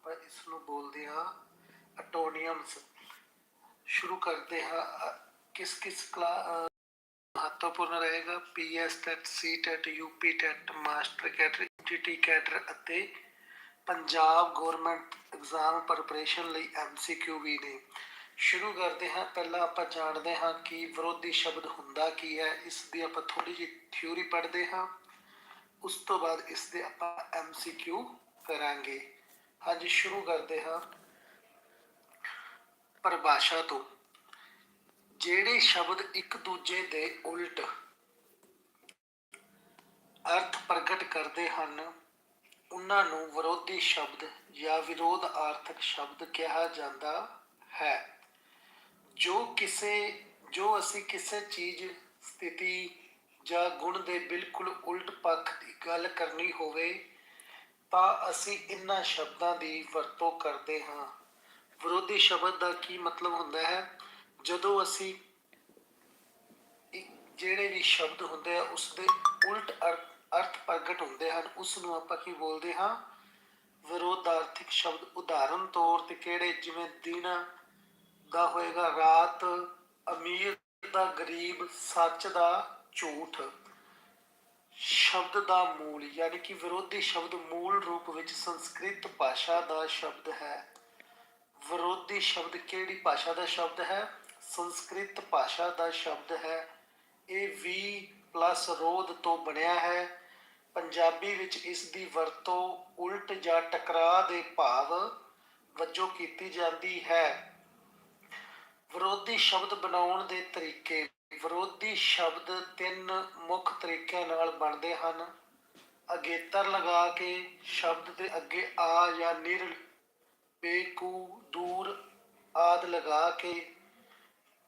ਆਪਾਂ ਇਸ ਨੂੰ ਬੋਲਦੇ ਹਾਂ ਅਟੋਨੀਅਮਸ ਸ਼ੁਰੂ ਕਰਦੇ ਹਾਂ ਕਿਸ ਕਿਸ ਕਲਾ ਮਹੱਤਵਪੂਰਨ ਰਹੇਗਾ? PS TET C TET UP TET master cadre T cadre ਅਤੇ ਪੰਜਾਬ ਗਵਰਨਮੈਂਟ ਐਗਜ਼ਾਮ ਪ੍ਰੈਪਰੇਸ਼ਨ ਲਈ ਐਮਸੀਕਿਊ ਵੀ ਨੇ। ਸ਼ੁਰੂ ਕਰਦੇ ਹਾਂ, ਪਹਿਲਾਂ ਆਪਾਂ ਜਾਣਦੇ ਹਾਂ ਕਿ ਵਿਰੋਧੀ ਸ਼ਬਦ ਹੁੰਦਾ ਕੀ ਹੈ। ਇਸ ਦੀ ਆਪਾਂ ਥੋੜੀ ਜਿਹੀ ਥਿਊਰੀ ਪੜ੍ਹਦੇ ਹਾਂ। ਉਸ ਤੋਂ ਬਾਅਦ ਇਸ ਦੇ ਆਪਾਂ ਐਮਸੀਕਿਊ ਕਰਾਂਗੇ। ਅੱਜ ਸ਼ੁਰੂ ਕਰਦੇ ਹਾਂ ਪਰਿਭਾਸ਼ਾ ਤੋਂ। ਜਿਹੜੇ ਸ਼ਬਦ ਇੱਕ ਦੂਜੇ ਦੇ ਉਲਟ ਅਰਥ ਪ੍ਰਗਟ ਕਰਦੇ ਹਨ, ਉਹਨਾਂ ਨੂੰ ਵਿਰੋਧੀ ਸ਼ਬਦ ਜਾਂ ਵਿਰੋਧ ਆਰਥਕ ਸ਼ਬਦ ਕਿਹਾ ਜਾਂਦਾ ਹੈ। ਜੋ ਕਿਸੇ, ਜੋ ਅਸੀਂ ਕਿਸੇ ਚੀਜ਼, ਸਥਿਤੀ ਜਾਂ ਗੁਣ ਦੇ ਬਿਲਕੁਲ ਉਲਟ ਪੱਖ ਦੀ ਗੱਲ ਕਰਨੀ ਹੋਵੇ ਤਾਂ ਅਸੀਂ ਇਹਨਾਂ ਸ਼ਬਦਾਂ ਦੀ ਵਰਤੋਂ ਕਰਦੇ ਹਾਂ। ਵਿਰੋਧੀ ਸ਼ਬਦ ਦਾ ਕੀ ਮਤਲਬ ਹੁੰਦਾ ਹੈ? ਜਦੋਂ ਅਸੀਂ ਜਿਹੜੇ ਵੀ ਸ਼ਬਦ ਹੁੰਦੇ ਆ ਉਸ ਦੇ ਉਲਟ ਅਰ- ਅਰਥ ਪ੍ਰਗਟ ਹੁੰਦੇ ਹਨ ਉਸ ਨੂੰ ਆਪਾਂ ਕੀ ਬੋਲਦੇ ਹਾਂ? ਵਿਰੋਧਾਰਥਿਕ ਸ਼ਬਦ ਉਦਾਹਰਨ ਤੌਰ ਤੇ ਕਿਹੜੇ? ਜਿਵੇਂ ਦਿਨ ਦਾ ਹੋਏਗਾ, ਰਾਤ ਅਮੀਰ ਦਾ, ਗਰੀਬ ਸੱਚ ਦਾ, ਝੂਠ। ਸ਼ਬਦ ਦਾ ਮੂਲ, ਯਾਨੀ ਕਿ ਵਿਰੋਧੀ ਸ਼ਬਦ ਮੂਲ ਰੂਪ ਵਿੱਚ ਸੰਸਕ੍ਰਿਤ ਭਾਸ਼ਾ ਦਾ ਸ਼ਬਦ ਹੈ। ਵਿਰੋਧੀ ਸ਼ਬਦ ਕਿਹੜੀ ਭਾਸ਼ਾ ਦਾ ਸ਼ਬਦ ਹੈ? ਸੰਸਕ੍ਰਿਤ ਭਾਸ਼ਾ ਦਾ ਸ਼ਬਦ ਹੈ। ਇਹ ਵੀ ਪਲੱਸ ਰੋਧ ਤੋਂ ਬਣਿਆ ਹੈ। ਪੰਜਾਬੀ ਵਿੱਚ ਇਸ ਦੀ ਵਰਤੋਂ ਉਲਟ ਜਾਂ ਟਕਰਾਅ ਦੇ ਭਾਵ ਵਜੋਂ ਕੀਤੀ ਜਾਂਦੀ ਹੈ। ਵਿਰੋਧੀ ਸ਼ਬਦ ਬਣਾਉਣ ਦੇ ਤਰੀਕੇ ਵਿਰੋਧੀ ਸ਼ਬਦ ਤਿੰਨ ਮੁੱਖ ਤਰੀਕਿਆਂ ਨਾਲ ਬਣਦੇ ਹਨ। ਅਗੇਤਰ ਲਗਾ ਕੇ ਸ਼ਬਦ ਦੇ ਅੱਗੇ ਆ ਜਾਂ ਨਿਰ, ਬੇਕੂ, ਦੂਰ ਆਦ ਲਗਾ ਕੇ।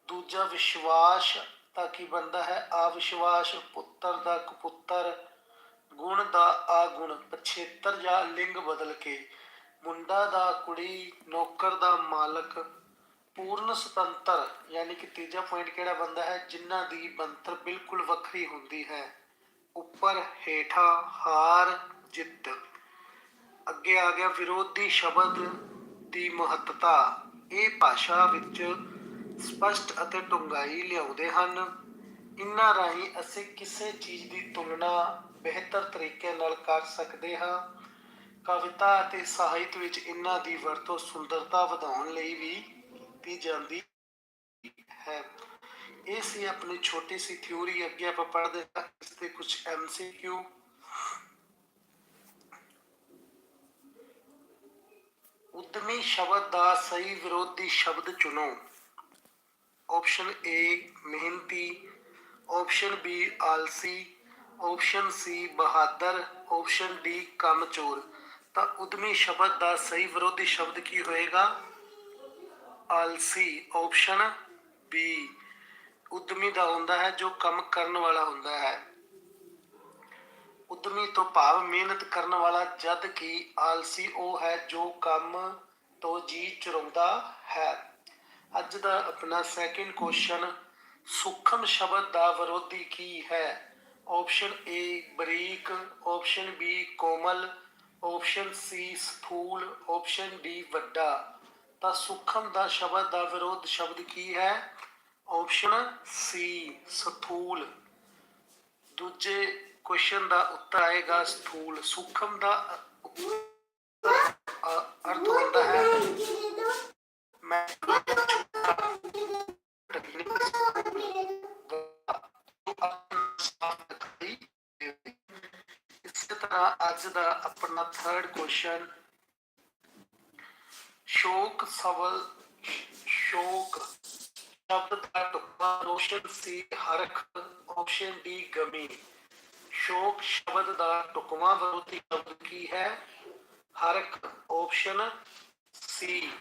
ਦੂਜਾ ਵਿਸ਼ਵਾਸ ਤਾਂ ਕੀ ਬੰਦਾ ਹੈ? ਅਵਿਸ਼ਵਾਸ, ਪੁੱਤਰ ਦਾ ਕਪੁੱਤਰ, ਗੁਣ ਦਾ ਆਗੁਣ, ਪਛੇਤਰ ਜਾਂ ਲਿੰਗ ਬਦਲ ਕੇ। ਮੁੰਡਾ ਦਾ ਕੁੜੀ, ਨੌਕਰ ਦਾ ਮਾਲਕ ਪੂਰਨ ਸੁਤੰਤਰ, ਯਾਨੀ ਕਿ ਤੀਜਾ ਪੁਆਇੰਟ ਕਿਹੜਾ ਬੰਦਾ ਹੈ? ਜਿਨ੍ਹਾਂ ਦੀ ਬੰਤਰ ਬਿਲਕੁਲ ਵੱਖਰੀ ਹੁੰਦੀ ਹੈ। ਉੱਪਰ ਹੇਠਾਂ ਹਾਰ, ਜਿੱਤ। ਅੱਗੇ ਆ ਗਿਆ ਵਿਰੋਧੀ ਸ਼ਬਦ ਦੀ ਮਹੱਤਤਾ। ਇਹ ਭਾਸ਼ਾ ਵਿੱਚ ਸਪਸ਼ਟ ਅਤੇ ਡੂੰਘਾਈ ਲਿਆਉਂਦੇ ਹਨ। ਇਨ੍ਹਾਂ ਰਾਹੀਂ ਅਸੀਂ ਕਿਸੇ ਚੀਜ਼ ਦੀ ਤੁਲਨਾ ਬਿਹਤਰ ਤਰੀਕੇ ਨਾਲ ਕਰ ਸਕਦੇ ਹਾਂ। ਕਵਿਤਾ ਅਤੇ ਸਾਹਿਤ ਵਿੱਚ ਇਨ੍ਹਾਂ ਦੀ ਵਰਤੋਂ ਸੁੰਦਰਤਾ ਵਧਾਉਣ ਲਈ ਵੀ ਕੀਤੀ ਜਾਂਦੀ ਹੈ। ਇਹ ਸੀ ਆਪਣੀ ਛੋਟੀ ਸੀ ਥਿਊਰੀ ਅੱਗੇ ਆਪਾਂ ਪੜ੍ਹਦੇ ਹਾਂ, ਇਸ ਤੇ ਕੁਝ ਐਮਸੀਕਿਊ ਉਦਮੀ ਸ਼ਬਦ ਦਾ ਸਹੀ ਵਿਰੋਧੀ ਸ਼ਬਦ ਚੁਣੋ। ਆਪਸ਼ਨ A, ਮਿਹਨਤੀ। ਆਪਸ਼ਨ B, ਆਲਸੀ। ਆਪਸ਼ਨ C, ਬਹਾਦਰ। ਆਪਸ਼ਨ D, ਕਮਚੋਰ। ਤਾਂ ਉਦਮੀ ਸ਼ਬਦ ਦਾ ਸਹੀ ਵਿਰੋਧੀ ਸ਼ਬਦ ਕੀ ਹੋਏਗਾ? ਆਲਸੀ ਆਪਸ਼ਨ B ਉਦਮੀ ਦਾ ਹੁੰਦਾ ਹੈ ਜੋ ਕੰਮ ਕਰਨ ਵਾਲਾ ਹੁੰਦਾ ਹੈ। ਉਦਮੀ ਤੋਂ ਭਾਵ ਮਿਹਨਤ ਕਰਨ ਵਾਲਾ ਜਦ ਕਿ ਆਲਸੀ ਉਹ ਹੈ ਜੋ ਕੰਮ ਤੋਂ ਜੀ ਚੁਰਾਉਂਦਾ ਹੈ। ਅੱਜ ਦਾ ਆਪਣਾ ਸੈਕਿੰਡ ਕੁਐਸਚਨ ਸੂਖਮ ਸ਼ਬਦ ਦਾ ਵਿਰੋਧੀ ਕੀ ਹੈ? ਆਪਸ਼ਨ ਏ ਬਰੀਕ ਆਪਸ਼ਨ ਬੀ ਕੋਮਲ ਆਪਸ਼ਨ ਸੀ ਸਥੂਲ ਆਪਸ਼ਨ ਡੀ ਵੱਡਾ। ਤਾਂ ਸੂਖਮ ਦਾ ਸ਼ਬਦ ਦਾ ਵਿਰੋਧ ਸ਼ਬਦ ਕੀ ਹੈ? ਆਪਸ਼ਨ ਸੀ ਸਥੂਲ। ਦੂਜੇ ਕੁਐਸਚਨ ਦਾ ਉੱਤਰ ਆਏਗਾ ਸਥੂਲ। ਸੂਖਮ ਦਾ ਅਰਥ ਹੁੰਦਾ ਹੈ, ਮੈਂ ਇਸੇ ਤਰ੍ਹਾਂ ਅੱਜ ਦਾ ਆਪਣਾ ਥਰਡ ਕੁਐਸਚਨ ਸ਼ੋਕ ਸਵਲ ਸ਼ੋਕ ਸ਼ਬਦ ਦਾ ਤੁਕਾ ਰੋਸ਼ਨ ਸੀ ਹਰਖ ਆਪਸ਼ਨ ਡੀ ਗਮੀ। ਸ਼ੋਕ ਸ਼ਬਦ ਦਾ ਟੁਕਮਾ ਵਿਰੋਧੀ ਸ਼ਬਦ ਕੀ ਹੈ? ਹਰਖ ਆਪਸ਼ਨ ਸੀ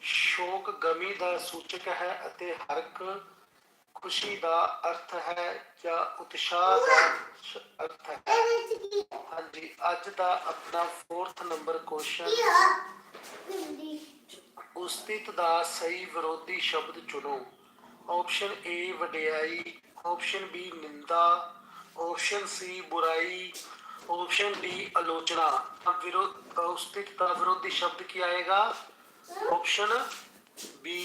ਸ਼ੋਕ ਗਮੀ ਦਾ ਸੂਚਕ ਹੈ ਅਤੇ ਹਰਕ ਖੁਸ਼ੀ ਦਾ ਅਰਥ ਹੈ ਜਾਂ ਉਤਸ਼ਾਹ ਦਾ ਸ਼- ਅਰਥ ਹੈ ਹਾਂਜੀ ਅੱਜ ਦਾ ਆਪਣਾ 4th ਨੰਬਰ ਕੁਐਸਚਨ ਉਸਤਿਤ ਦਾ ਸਹੀ ਵਿਰੋਧੀ ਸ਼ਬਦ ਚੁਣੋ ਆਪਸ਼ਨ A ਵਡਿਆਈ ਆਪਸ਼ਨ B ਨਿੰਦਾ ਆਪਸ਼ਨ C ਬੁਰਾਈ ਆਪਸ਼ਨ ਡੀ ਆਲੋਚਨਾ अब विरोध उस्तिक का विरोधी शब्द क्या आएगा ऑप्शन बी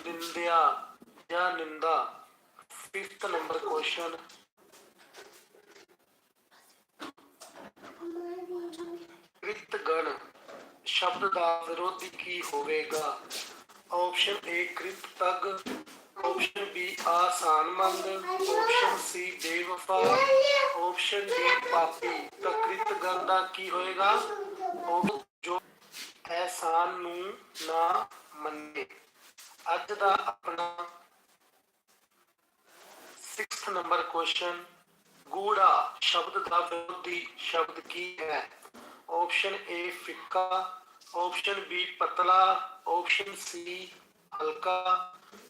निंदा या निंदा 5th number question ਕ੍ਰਿਤ ਗਣ ਸ਼ਬਦ ਦਾ ਵਿਰੋਧੀ ਕੀ ਹੋਵੇਗਾ? ਆਪਸ਼ਨ A ਕ੍ਰਿਤ ਤਗ ਆਪਸ਼ਨ B, ਆਸਾਨ ਮੰਦ ਆਪਸ਼ਨ C, ਬੇਵਫਾ। ਆਪਸ਼ਨ D, ਪਾਪੀ। ਤਾਂ ਕ੍ਰਿਤ ਗਣ ਦਾ ਕੀ ਹੋਏਗਾ? ਉਹ ਜੋ ਐਸਾਨ ਨੂੰ ਨਾ ਮੰਨੇ। ਅੱਜ ਦਾ ਆਪਣਾ 6th ਨੰਬਰ ਕੁਐਸਚਨ ਗੂੜਾ ਸ਼ਬਦ ਦਾ ਵਿਰੋਧੀ ਸ਼ਬਦ ਕੀ ਹੈ ਆਪਸ਼ਨ ਏ ਫਿੱਕਾ ਆਪਸ਼ਨ ਬੀ ਪਤਲਾ ਆਪਸ਼ਨ ਸੀ ਹਲਕਾ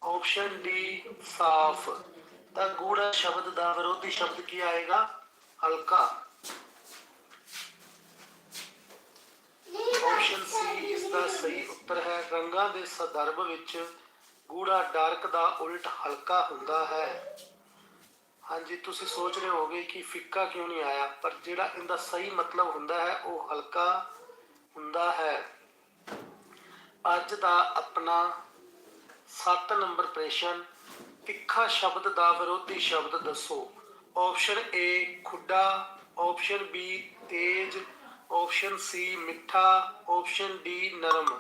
ਆਪਸ਼ਨ ਡੀ ਸਾਫ਼ ਤਾਂ ਗੂੜਾ ਸ਼ਬਦ ਦਾ ਵਿਰੋਧੀ ਸ਼ਬਦ ਕੀ ਆਏਗਾ ਹਲਕਾ ਆਪਸ਼ਨ ਸੀ ਇਸ ਦਾ ਸਹੀ ਉੱਤਰ ਹੈ ਰੰਗਾਂ ਦੇ ਸੰਦਰਭ ਵਿੱਚ ਗੂੜਾ ਡਾਰਕ ਦਾ ਉਲਟ ਹਲਕਾ ਹੁੰਦਾ ਹੈ ਹਾਂਜੀ, ਤੁਸੀਂ ਸੋਚ ਰਹੇ ਹੋਗੇ ਕਿ ਫਿੱਕਾ ਕਿਉਂ ਨਹੀਂ ਆਇਆ? ਪਰ ਜਿਹੜਾ ਇਹਦਾ ਸਹੀ ਮਤਲਬ ਹੁੰਦਾ ਹੈ, ਉਹ ਹਲਕਾ ਹੁੰਦਾ ਹੈ। ਅੱਜ ਦਾ ਆਪਣਾ 7 ਨੰਬਰ ਪ੍ਰਸ਼ਨ, ਤਿੱਖਾ ਸ਼ਬਦ ਦਾ ਵਿਰੋਧੀ ਸ਼ਬਦ ਦੱਸੋ। ਆਪਸ਼ਨ ਏ ਖੁੱਡਾ। ਆਪਸ਼ਨ ਬੀ ਤੇਜ਼। ਆਪਸ਼ਨ ਸੀ ਮਿੱਠਾ। ਆਪਸ਼ਨ ਡੀ ਨਰਮ।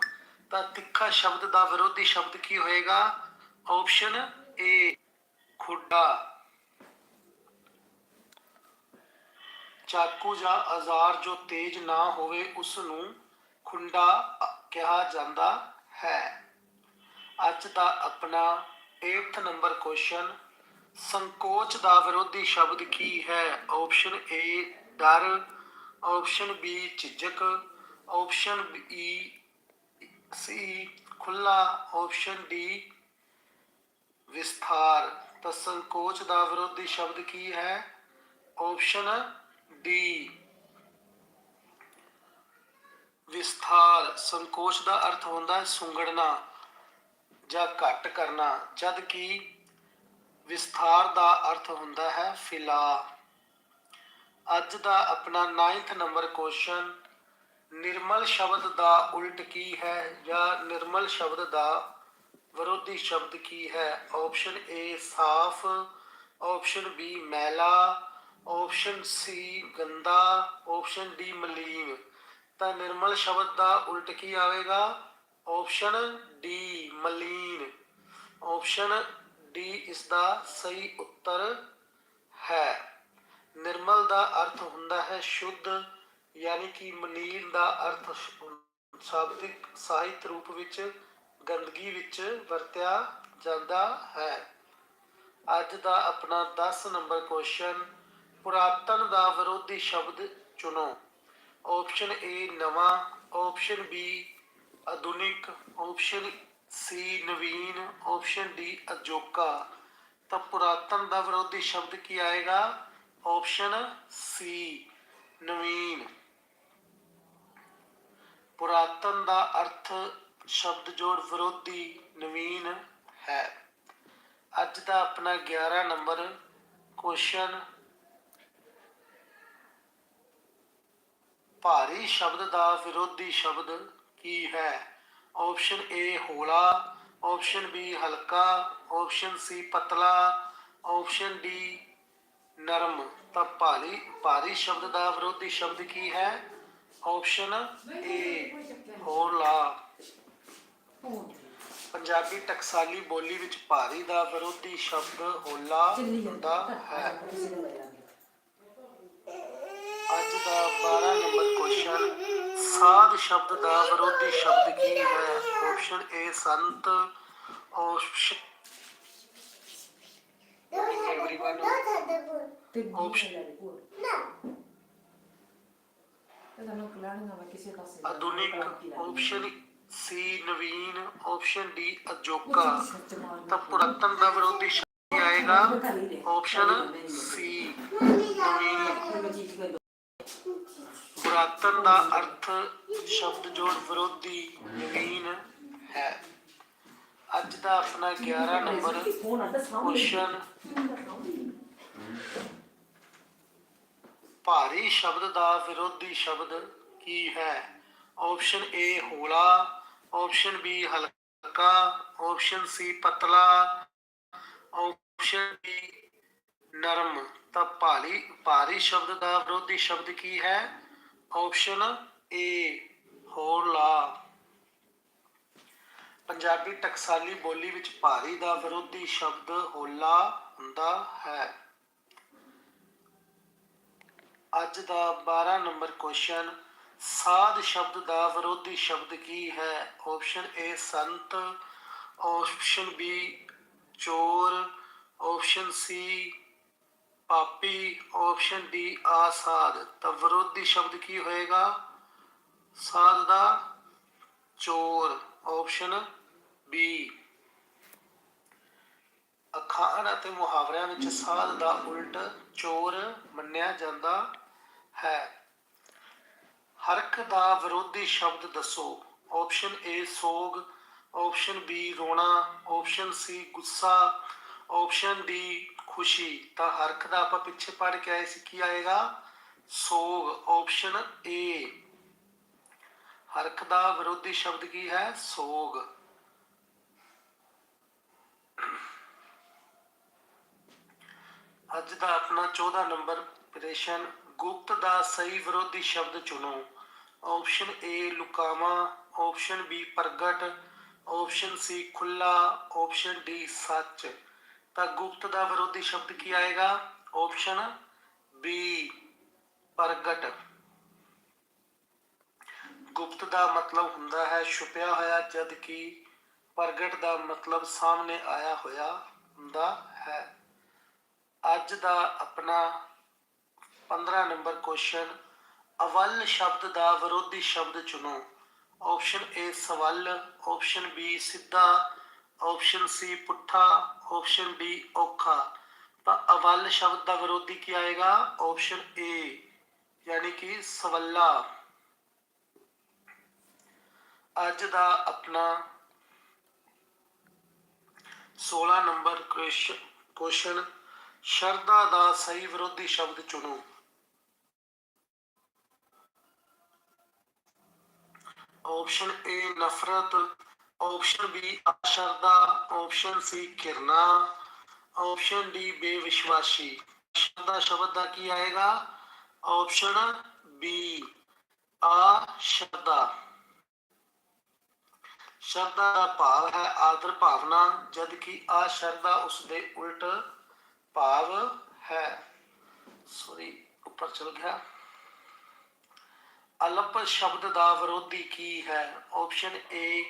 ਤਾਂ ਤਿੱਖਾ ਸ਼ਬਦ ਦਾ ਵਿਰੋਧੀ ਸ਼ਬਦ ਕੀ ਹੋਏਗਾ? ਆਪਸ਼ਨ ਏ ਖੁੱਡਾ। ਚਾਕੂ ਜਾਂ ਔਜ਼ਾਰ ਜੋ ਤੇਜ਼ ਨਾ ਹੋਵੇ ਉਸ ਨੂੰ ਖੁੰਡਾ ਕਿਹਾ ਜਾਂਦਾ ਹੈ। ਅੱਜ ਦਾ ਆਪਣਾ 8th ਨੰਬਰ ਕੁਐਸਚਨ ਸੰਕੋਚ ਦਾ ਵਿਰੋਧੀ ਸ਼ਬਦ ਕੀ ਹੈ? ਆਪਸ਼ਨ ਏ ਡਰ। ਆਪਸ਼ਨ ਬੀ ਝਿਜਕ। ਆਪਸ਼ਨ ਈ ਸੀ ਖੁੱਲਾ ਆਪਸ਼ਨ ਡੀ ਵਿਸਥਾਰ। ਤਾਂ ਸੰਕੋਚ ਦਾ ਵਿਰੋਧੀ ਸ਼ਬਦ ਕੀ ਹੈ? ਆਪਸ਼ਨ ਡੀ ਵਿਸਥਾਰ, ਸੰਕੋਚ ਦਾ ਅਰਥ ਹੁੰਦਾ ਹੈ ਸੁੰਗੜਨਾ ਜਾਂ ਘੱਟ ਕਰਨਾ, ਜਦ ਕਿ ਵਿਸਥਾਰ ਦਾ ਅਰਥ ਹੁੰਦਾ ਹੈ ਫਿਲਾ। ਅੱਜ ਦਾ ਆਪਣਾ 9th ਨੰਬਰ ਕੁਐਸਚਨ ਨਿਰਮਲ ਸ਼ਬਦ ਦਾ ਉਲਟ ਕੀ ਹੈ ਜਾਂ ਨਿਰਮਲ ਸ਼ਬਦ ਦਾ ਵਿਰੋਧੀ ਸ਼ਬਦ ਕੀ ਹੈ? ਆਪਸ਼ਨ ਏ ਸਾਫ਼ ਆਪਸ਼ਨ ਬੀ ਮੈਲਾ ਆਪਸ਼ਨ ਸੀ ਗੰਦਾ। ਆਪਸ਼ਨ ਡੀ ਮਲੀਨ। ਤਾਂ ਨਿਰਮਲ ਸ਼ਬਦ ਦਾ ਉਲਟ ਕੀ ਆਵੇਗਾ? ਆਪਸ਼ਨ ਡੀ ਮਲੀਨ। ਆਪਸ਼ਨ ਡੀ ਇਸ ਦਾ ਸਹੀ ਉੱਤਰ ਹੈ। ਨਿਰਮਲ ਦਾ ਅਰਥ ਹੁੰਦਾ ਹੈ ਸ਼ੁੱਧ, ਯਾਨੀ ਕਿ ਮਲੀਨ ਦਾ ਅਰਥ ਸ਼- ਸ਼ਾਬਦਿਕ ਸਾਹਿਤ ਰੂਪ ਵਿੱਚ ਗੰਦਗੀ ਵਿੱਚ ਵਰਤਿਆ ਜਾਂਦਾ ਹੈ। ਅੱਜ ਦਾ ਆਪਣਾ 10 ਨੰਬਰ ਕੁਐਸਚਨ ਪੁਰਾਤਨ ਦਾ ਵਿਰੋਧੀ ਸ਼ਬਦ ਚੁਣੋ। ਆਪਸ਼ਨ ਏ ਨਵਾਂ ਆਪਸ਼ਨ ਬੀ ਆਧੁਨਿਕ ਆਪਸ਼ਨ ਸੀ ਨਵੀਨ ਆਪਸ਼ਨ ਡੀ ਅਜੋਕਾ। ਤਾਂ ਪੁਰਾਤਨ ਦਾ ਵਿਰੋਧੀ ਸ਼ਬਦ ਕੀ ਆਏਗਾ? ਆਪਸ਼ਨ ਸੀ ਨਵੀਨ। ਪੁਰਾਤਨ ਦਾ ਅਰਥ ਸ਼ਬਦ ਜੋੜ ਵਿਰੋਧੀ ਨਵੀਨ ਹੈ। ਅੱਜ ਦਾ ਆਪਣਾ 11 ਨੰਬਰ ਕੁਐਸਚਨ ਭਾਰੀ ਸ਼ਬਦ ਦਾ ਵਿਰੋਧੀ ਸ਼ਬਦ ਕੀ ਹੈ? ਆਪਸ਼ਨ ਏ ਹੋਲਾ ਆਪਸ਼ਨ ਬੀ ਹਲਕਾ ਆਪਸ਼ਨ ਸੀ ਪਤਲਾ ਆਪਸ਼ਨ ਡੀ ਨਰਮ। ਤਾਂ ਭਾਰੀ ਭਾਰੀ ਸ਼ਬਦ ਦਾ ਵਿਰੋਧੀ ਸ਼ਬਦ ਕੀ ਹੈ? Option A Hola. ਪੰਜਾਬੀ ਟਕਸਾਲੀ ਬੋਲੀ ਵਿੱਚ ਭਾਰੀ ਦਾ ਵਿਰੋਧੀ ਸ਼ਬਦ ਹੋਲਾ ਹੁੰਦਾ ਹੈ। ਦਾ 12 ਨੰਬਰ ਕੁਐਸਚਨ ਸਾਧ ਸ਼ਬਦ ਦਾ ਵਿਰੋਧੀ ਸ਼ਬਦ ਕੀ ਹੈ? ਆਪਸ਼ਨ ਏ ਸੰਤ ਆਪਸ਼ਨ everyone ਆਧੁਨਿਕ ਆਪਸ਼ਨ ਸੀ ਨਵੀਨ ਆਪਸ਼ਨ ਡੀ ਅਜੋਕਾ। ਤਾਂ ਪੁਰਾਤਨ ਦਾ ਵਿਰੋਧੀ ਸ਼ਬਦ ਕੀ ਆਏਗਾ? ਆਪਸ਼ਨ ਸੀ ਨਵੀਨ। ਪੁਰਾਤਨ ਦਾ ਅਰਥ ਸ਼ਬਦ ਜੋੜ ਵਿਰੋਧੀ ਨਵੀਨ ਹੈ। ਅੱਜ ਦਾ ਆਪਣਾ 11 ਨੰਬਰ ਕੁਐਸਚਨ। ਭਾਰੀ ਸ਼ਬਦ ਦਾ ਵਿਰੋਧੀ ਸ਼ਬਦ ਕੀ ਹੈ? ਆਪਸ਼ਨ ਏ ਹੌਲਾ ਆਪਸ਼ਨ ਬੀ ਹਲਕਾ ਆਪਸ਼ਨ ਸੀ ਪਤਲਾ ਆਪਸ਼ਨ ਬੀ ਨਰਮ। ਤਾਂ ਭਾਰੀ ਭਾਰੀ ਸ਼ਬਦ ਦਾ ਵਿਰੋਧੀ ਸ਼ਬਦ ਕੀ ਹੈ? ਆਪਸ਼ਨ ਏ ਹੋਲਾ ਪੰਜਾਬੀ ਟਕਸਾਲੀ ਬੋਲੀ ਵਿੱਚ ਭਾਰੀ ਦਾ ਵਿਰੋਧੀ ਸ਼ਬਦ ਹੋਲਾ ਹੁੰਦਾ ਹੈ। ਅੱਜ ਦਾ 12 ਨੰਬਰ ਕੁਐਸਚਨ ਸਾਧ ਸ਼ਬਦ ਦਾ ਵਿਰੋਧੀ ਸ਼ਬਦ ਕੀ ਹੈ? ਆਪਸ਼ਨ ਏ ਸੰਤ। ਆਪਸ਼ਨ ਬੀ ਚੋਰ। ਆਪਸ਼ਨ ਸੀ ਪਾਪੀ ਆਪਸ਼ਨ ਡੀ ਆਸਾਦ ਤਾਂ ਵਿਰੋਧੀ ਸ਼ਬਦ ਕੀ ਹੋਏਗਾ? ਸਾਧ ਦਾ ਚੋਰ। ਆਪਸ਼ਨ ਬੀ ਅਖਾਣ ਅਤੇ ਮੁਹਾਵਰਿਆਂ ਵਿੱਚ ਸਾਧ ਦਾ ਉਲਟ ਚੋਰ ਮੰਨਿਆ ਜਾਂਦਾ ਹੈ। ਹਰਕ ਦਾ ਵਿਰੋਧੀ ਸ਼ਬਦ ਦੱਸੋ। ਆਪਸ਼ਨ ਏ ਸੋਗ। ਆਪਸ਼ਨ ਬੀ ਰੋਣਾ। ਆਪਸ਼ਨ ਸੀ ਗੁੱਸਾ। ਆਪਸ਼ਨ ਡੀ ਖੁਸ਼ੀ। ਤਾਂ ਹਰਕ ਦਾ ਆਪਾਂ ਪਿੱਛੇ ਪੜ ਕੇ ਆਏ ਸੀ, ਕੀ ਆਏਗਾ? ਸੋਗ ਆਪਸ਼ਨ ਏ ਹਰਕ ਦਾ ਵਿਰੋਧੀ ਸ਼ਬਦ ਕੀ ਹੈ? ਸੋਗ। ਅੱਜ ਦਾ ਆਪਣਾ 14 ਨੰਬਰ ਪ੍ਰਸ਼ਨ, ਗੁਪਤ ਦਾ ਸਹੀ ਵਿਰੋਧੀ ਸ਼ਬਦ ਚੁਣੋ। ਆਪਸ਼ਨ ਏ ਲੁਕਾਵਾ। ਆਪਸ਼ਨ ਬੀ ਪ੍ਰਗਟ। ਆਪਸ਼ਨ ਸੀ ਖੁੱਲਾ ਆਪਸ਼ਨ ਡੀ ਸੱਚ। ਤਾਂ ਗੁਪਤ ਦਾ ਵਿਰੋਧੀ ਸ਼ਬਦ ਕੀ ਆਏਗਾ? ਆਪਸ਼ਨ ਬੀ ਪ੍ਰਗਟ। ਗੁਪਤ ਦਾ ਮਤਲਬ ਹੁੰਦਾ ਹੈ ਛੁਪਿਆ ਹੋਇਆ ਜਦ ਕਿ ਪ੍ਰਗਟ ਦਾ ਮਤਲਬ ਸਾਹਮਣੇ ਆਇਆ ਹੋਇਆ ਹੁੰਦਾ ਹੈ। ਅੱਜ ਦਾ ਆਪਣਾ 15 ਨੰਬਰ ਕੁਐਸਚਨ ਅਵਲ ਸ਼ਬਦ ਦਾ ਵਿਰੋਧੀ ਸ਼ਬਦ ਚੁਣੋ। ਆਪਸ਼ਨ ਏ ਸਵਲ। ਆਪਸ਼ਨ ਬੀ ਸਿੱਧਾ। ਆਪਸ਼ਨ ਸੀ ਪੁੱਠਾ ਆਪਸ਼ਨ ਬੀ ਔਖਾ। ਤਾਂ ਅਵਲ ਸ਼ਬਦ ਦਾ ਵਿਰੋਧੀ ਕੀ ਆਏਗਾ? ਆਪਸ਼ਨ ਏ ਯਾਨੀ ਕਿ ਸਵੱਲਾ। ਅੱਜ ਦਾ ਆਪਣਾ 16 ਨੰਬਰ ਕੁਐਸਚਨ ਸ਼ਰਧਾ ਦਾ ਸਹੀ ਵਿਰੋਧੀ ਸ਼ਬਦ ਚੁਣੋ। ਆਪਸ਼ਨ ਏ ਨਫ਼ਰਤ। ਆਪਸ਼ਨ ਬੀ ਅਸ਼ਰਦਾ ਆਪਸ਼ਨ ਸੀ ਕਿਰਨਾ ਆਪਸ਼ਨ ਡੀ ਬੇਵਿਸ਼ਵਾਸੀ ਸ਼ਰਧਾ ਸ਼ਬਦ ਦਾ ਕੀ ਆਏਗਾ ਆਪਸ਼ਨ ਬੀ ਆ ਸ਼ਰਧਾ ਸ਼ਰਧਾ ਦਾ ਭਾਵ ਹੈ ਆਦਰ ਭਾਵਨਾ ਜਦ ਕਿ ਆ ਸ਼ਰਧਾ ਉਸ ਦੇ ਉਲਟ ਭਾਵ ਹੈ ਸੋਰੀ ਉੱਪਰ ਚਲ ਗਿਆ ਅਲਪ ਸ਼ਬਦ ਦਾ ਵਿਰੋਧੀ ਕੀ ਹੈ ਆਪਸ਼ਨ ਏ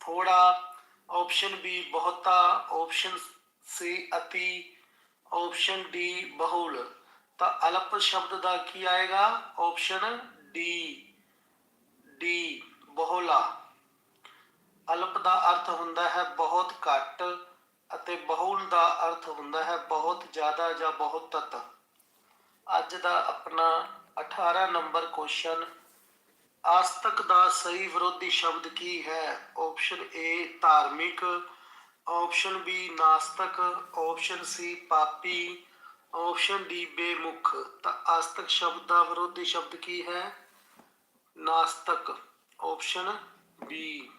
ਥੋੜਾ ਆਪਸ਼ਨ ਬੀ ਬਹੁਤਾ ਆਪਸ਼ਨ ਸੀ ਅਤੀ ਆਪਸ਼ਨ ਡੀ ਬਹੁਲ। ਤਾਂ ਅਲਪ ਸ਼ਬਦ ਦਾ ਕੀ ਆਏਗਾ? ਆਪਸ਼ਨ ਡੀ ਡੀ ਬਹੁਲਾ। ਅਲਪ ਦਾ ਅਰਥ ਹੁੰਦਾ ਹੈ ਬਹੁਤ ਘੱਟ ਅਤੇ ਬਹੁਲ ਦਾ ਅਰਥ ਹੁੰਦਾ ਹੈ ਬਹੁਤ ਜ਼ਿਆਦਾ ਜਾਂ ਬਹੁਤ ਤਤ। ਅੱਜ ਦਾ ਆਪਣਾ 18 ਨੰਬਰ ਕੁਐਸਚਨ ਆਸਤਕ ਦਾ ਸਹੀ ਵਿਰੋਧੀ ਸ਼ਬਦ ਕੀ ਹੈ? ਆਪਸ਼ਨ ਏ ਧਾਰਮਿਕ। ਆਪਸ਼ਨ ਬੀ ਨਾਸਤਕ। ਆਪਸ਼ਨ ਸੀ ਪਾਪੀ। ਆਪਸ਼ਨ ਡੀ ਬੇਮੁਖ। ਤਾਂ ਆਸਤਕ ਸ਼ਬਦ ਦਾ ਵਿਰੋਧੀ ਸ਼ਬਦ ਕੀ ਹੈ? ਨਾਸਤਕ। ਆਪਸ਼ਨ ਬੀ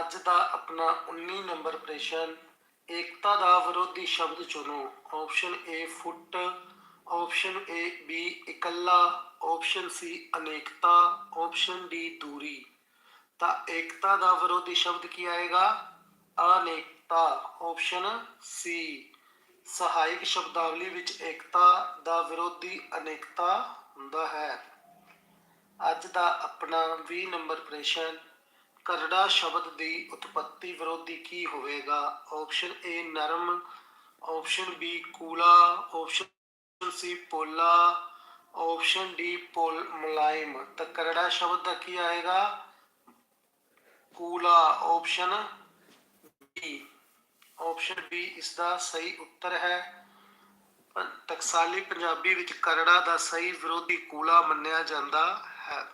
ਅੱਜ ਦਾ ਆਪਣਾ 19 ਨੰਬਰ ਪ੍ਰਸ਼ਨ, ਏਕਤਾ ਦਾ ਵਿਰੋਧੀ ਸ਼ਬਦ ਚੁਣੋ। ਆਪਸ਼ਨ ਏ ਫੁੱਟ। ਆਪਸ਼ਨ ਏ ਬੀ ਇਕੱਲਾ। ਆਪਸ਼ਨ ਸੀ ਅਨੇਕਤਾ। ਆਪਸ਼ਨ ਡੀ ਦੂਰੀ। ਤਾਂ ਏਕਤਾ ਦਾ ਵਿਰੋਧੀ ਸ਼ਬਦ ਕੀ ਆਏਗਾ? ਅਨੇਕਤਾ। ਆਪਸ਼ਨ ਸੀ ਸਹਾਇਕ ਸ਼ਬਦਾਵਲੀ ਵਿੱਚ ਏਕਤਾ ਦਾ ਵਿਰੋਧੀ ਅਨੇਕਤਾ ਹੁੰਦਾ ਹੈ। ਅੱਜ ਦਾ ਆਪਣਾ 20 ਨੰਬਰ ਪ੍ਰਸ਼ਨ ਕਰੜਾ ਸ਼ਬਦ ਦੀ ਉਤਪਤੀ ਵਿਰੋਧੀ ਕੀ ਹੋਵੇਗਾ? ਆਪਸ਼ਨ ਏ ਨਰਮ। ਆਪਸ਼ਨ ਬੀ ਕੂਲਾ। ਆਪਸ਼ਨ ਸੀ ਪੋਲਾ ਆਪਸ਼ਨ ਡੀ ਪੋਲ ਮੁਲਾਇਮ, ਤਾਂ ਸ਼ਬਦ ਦਾ ਕੀ ਆਏਗਾ? ਕੂਲਾ ਆਪਸ਼ਨ ਬੀ ਆਪਸ਼ਨ ਬੀ ਇਸ ਦਾ ਸਹੀ ਉੱਤਰ ਹੈ। ਟਕਸਾਲੀ ਪੰਜਾਬੀ ਵਿੱਚ ਕਰੜਾ ਦਾ ਸਹੀ ਵਿਰੋਧੀ ਕੂਲਾ ਮੰਨਿਆ ਜਾਂਦਾ ਹੈ।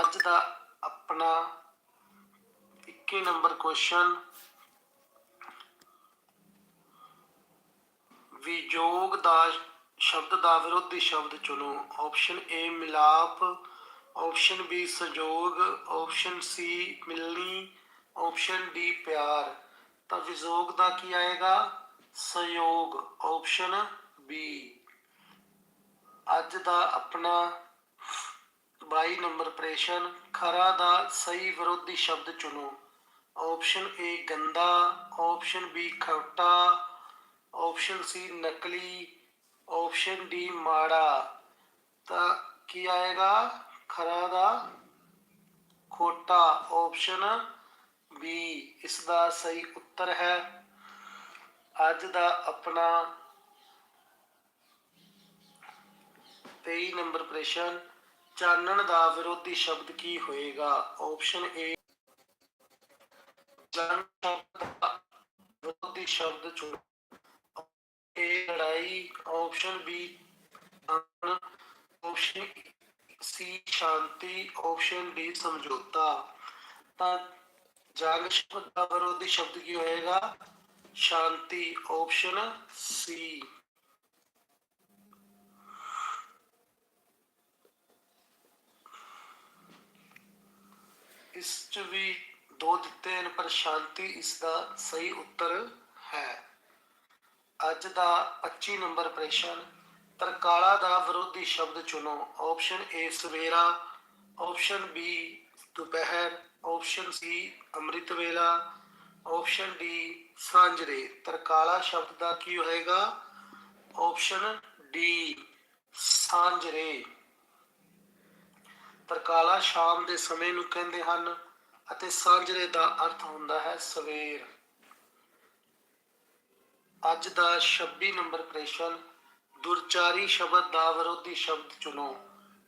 ਅੱਜ ਦਾ ਆਪਣਾ 21 ਨੰਬਰ ਕੁਐਸਚਨ ਵਿਯੋਗ ਦਾ ਸ਼ਬਦ ਦਾ ਵਿਰੋਧੀ ਸ਼ਬਦ ਚੁਣੋ। ਆਪਸ਼ਨ ਏ ਮਿਲਾਪ। ਆਪਸ਼ਨ ਬੀ ਸੰਜੋਗ। ਆਪਸ਼ਨ ਸੀ ਮਿਲਣੀ। ਆਪਸ਼ਨ ਡੀ ਪਿਆਰ। ਤਾਂ ਵਿਜੋਗ ਦਾ ਕੀ ਆਏਗਾ? ਸੰਯੋਗ। ਆਪਸ਼ਨ ਬੀ ਅੱਜ ਦਾ ਆਪਣਾ 22 ਨੰਬਰ ਪ੍ਰਸ਼ਨ, ਖਰਾ ਦਾ ਸਹੀ ਵਿਰੋਧੀ ਸ਼ਬਦ ਚੁਣੋ। ਆਪਸ਼ਨ ਏ ਗੰਦਾ। ਆਪਸ਼ਨ ਬੀ ਖੋਟਾ। ਆਪਸ਼ਨ ਸੀ ਨਕਲੀ. ਆਪਸ਼ਨ ਡੀ ਮਾੜਾ। ਤਾਂ ਕੀ ਆਏਗਾ? ਖਰਾ ਦਾ ਖੋਟਾ। ਆਪਸ਼ਨ ਬੀ ਇਸ ਦਾ ਸਹੀ ਉੱਤਰ ਹੈ। ਅੱਜ ਦਾ ਆਪਣਾ 23 ਨੰਬਰ ਪ੍ਰਸ਼ਨ। ਚਾਨਣ ਦਾ ਵਿਰੋਧੀ ਸ਼ਬਦ ਕੀ ਹੋਏਗਾ? ਆਪਸ਼ਨ ਏ ਜਨ ਸ਼ਬਦ ਦਾ ਵਿਰੋਧੀ ਸ਼ਬਦ ਚੁਣੋ। ਏ ਲੜਾਈ ਆਪਸ਼ਨ ਬੀ ਆਪਸ਼ਨ ਸੀ ਸ਼ਾਂਤੀ ਆਪਸ਼ਨ ਡੀ ਸਮਝੌਤਾ। ਤਾਂ ਜੰਗ ਸ਼ਬਦ ਦਾ ਵਿਰੋਧੀ ਸ਼ਬਦ ਕੀ ਹੋਏਗਾ? ਸ਼ਾਂਤੀ ਆਪਸ਼ਨ ਸੀ ਇਸ ਚ ਵੀ ਦੋ ਦਿੱਤੇ ਹਨ, ਪਰ ਸ਼ਾਂਤੀ ਇਸ ਦਾ ਸਹੀ ਉੱਤਰ ਹੈ। ਅੱਜ ਦਾ 25 ਨੰਬਰ ਪ੍ਰਸ਼ਨ, ਤਰਕਾਲਾ ਦਾ ਵਿਰੋਧੀ ਸ਼ਬਦ ਚੁਣੋ। ਆਪਸ਼ਨ ਏ ਸਵੇਰਾ ਆਪਸ਼ਨ ਬੀ ਦੁਪਹਿਰ ਆਪਸ਼ਨ ਸੀ ਅੰਮ੍ਰਿਤ ਵੇਲਾ ਆਪਸ਼ਨ ਡੀ ਸਾਂਝਰੇ ਤਰਕਾਲਾ ਸ਼ਬਦ ਦਾ ਕੀ ਹੋਏਗਾ? ਆਪਸ਼ਨ ਡੀ ਸਾਂਝਰੇ ਤਰਕਾਲਾ ਸ਼ਾਮ ਦੇ ਸਮੇਂ ਨੂੰ ਕਹਿੰਦੇ ਹਨ ਅਤੇ ਸਾਂਝਰੇ ਦਾ ਅਰਥ ਹੁੰਦਾ ਹੈ ਸਵੇਰ। ਅੱਜ ਦਾ 26 ਨੰਬਰ ਪ੍ਰਸ਼ਨ, ਦੁਰਚਾਰੀ ਸ਼ਬਦ ਦਾ ਵਿਰੋਧੀ ਸ਼ਬਦ ਚੁਣੋ।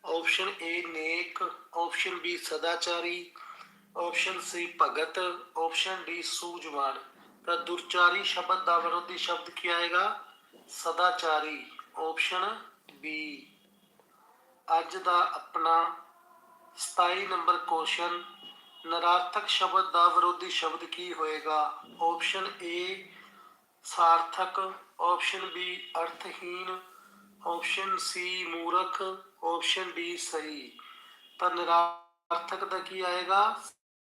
ਆਪਸ਼ਨ ਏ ਨੇਕ ਆਪਸ਼ਨ ਬੀ ਸਦਾਚਾਰੀ ਆਪਸ਼ਨ ਸੀ ਭਗਤ ਆਪਸ਼ਨ ਡੀ ਸੂਝਵਾਨ। ਤਾਂ ਦੁਰਚਾਰੀ ਸ਼ਬਦ ਦਾ ਵਿਰੋਧੀ ਸ਼ਬਦ ਕੀ ਆਏਗਾ? ਸਦਾਚਾਰੀ। ਆਪਸ਼ਨ ਬੀ ਅੱਜ ਦਾ ਆਪਣਾ 27 ਨੰਬਰ ਕੁਐਸਚਨ ਨਰਾਰਥਕ ਸ਼ਬਦ ਦਾ ਵਿਰੋਧੀ ਸ਼ਬਦ ਕੀ ਹੋਏਗਾ? ਆਪਸ਼ਨ ਏ ਸਾਰਥਕ ਆਪਸ਼ਨ ਬੀ ਅਰਥਹੀਨ ਆਪਸ਼ਨ ਸੀ ਮੂਰਖ ਆਪਸ਼ਨ ਡੀ ਸਹੀ। ਤਾਂ ਨਿਰਾਰਥਕ ਦਾ ਕੀ ਆਏਗਾ?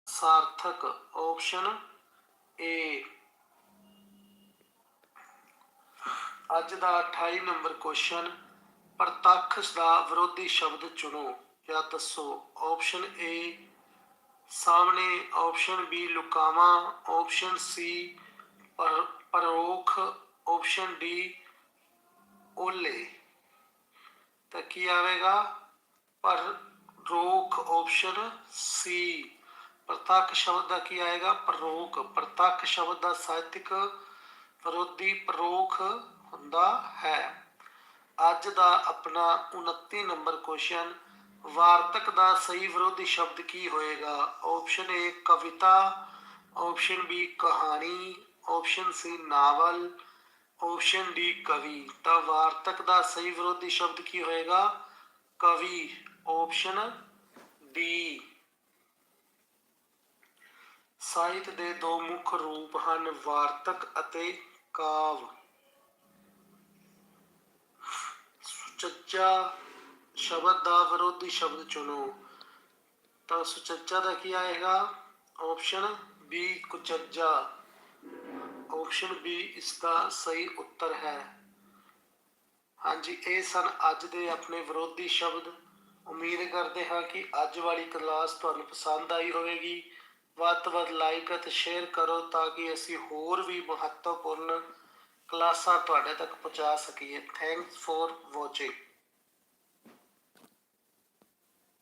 ਸਾਰਥਕ ਆਪਸ਼ਨ ਏ ਅੱਜ ਦਾ 28 ਨੰਬਰ ਕੁਐਸਚਨ ਪ੍ਰਤੱਖ ਦਾ ਵਿਰੋਧੀ ਸ਼ਬਦ ਚੁਣੋ, ਜਾਂ ਦੱਸੋ ਆਪਸ਼ਨ ਏ ਸਾਹਮਣੇ ਆਪਸ਼ਨ ਬੀ ਲੁਕਾਵਾ ਆਪਸ਼ਨ ਸੀ ਪਰ ਪਰੋਖ ਆਪਸ਼ਨ ਡੀ ਓਲੇ। ਤਾਂ ਕੀ ਆਵੇਗਾ? ਪਰ ਰੋਖ ਆਪਸ਼ਨ ਸੀ ਪ੍ਰਤੱਖ ਸ਼ਬਦ ਦਾ ਕੀ ਆਏਗਾ? ਪਰੋਖ। ਪ੍ਰਤੱਖ ਸ਼ਬਦ ਦਾ ਸਾਹਿਤਿਕ ਵਿਰੋਧੀ ਪਰੋਖ ਹੁੰਦਾ ਹੈ। ਅੱਜ ਦਾ ਆਪਣਾ 29 ਨੰਬਰ ਕੁਐਸਚਨ ਵਾਰਤਕ ਦਾ ਸਹੀ ਵਿਰੋਧੀ ਸ਼ਬਦ ਕੀ ਹੋਏਗਾ? ਆਪਸ਼ਨ ਏ ਕਵਿਤਾ। ਆਪਸ਼ਨ ਬੀ ਕਹਾਣੀ। Option C novel option D ਕਵੀ। ਤਾਂ ਵਾਰਤਕ ਦਾ ਸਹੀ ਵਿਰੋਧੀ ਸ਼ਬਦ ਕੀ ਹੋਏਗਾ? ਕਵੀ ਆਪਸ਼ਨ ਡੀ ਸਾਹਿਤ ਦੇ ਦੋ ਮੁੱਖ ਰੂਪ ਹਨ, ਵਾਰਤਕ ਅਤੇ ਕਾਵ। ਸੁਚੱਜਾ ਸ਼ਬਦ ਦਾ ਵਿਰੋਧੀ ਸ਼ਬਦ ਚੁਣੋ। ਤਾਂ ਸੁਚੱਜਾ ਦਾ ਕੀ ਆਏਗਾ? ਆਪਸ਼ਨ ਬੀ ਕੁਚੱਜਾ। ਆਪਸ਼ਨ ਬੀ ਇਸ ਦਾ ਸਹੀ ਉੱਤਰ ਹੈ। ਹਾਂਜੀ, ਇਹ ਸਨ ਅੱਜ ਦੇ ਆਪਣੇ ਵਿਰੋਧੀ ਸ਼ਬਦ। ਉਮੀਦ ਕਰਦੇ ਹਾਂ ਕਿ ਅੱਜ ਵਾਲੀ ਕਲਾਸ ਤੁਹਾਨੂੰ ਪਸੰਦ ਆਈ ਹੋਵੇਗੀ। ਵੱਧ ਤੋਂ ਵੱਧ ਲਾਈਕ ਅਤੇ ਸ਼ੇਅਰ ਕਰੋ ਤਾਂ ਕਿ ਅਸੀਂ ਹੋਰ ਵੀ ਮਹੱਤਵਪੂਰਨ ਕਲਾਸਾਂ ਤੁਹਾਡੇ ਤੱਕ ਪਹੁੰਚਾ ਸਕੀਏ। Thanks for watching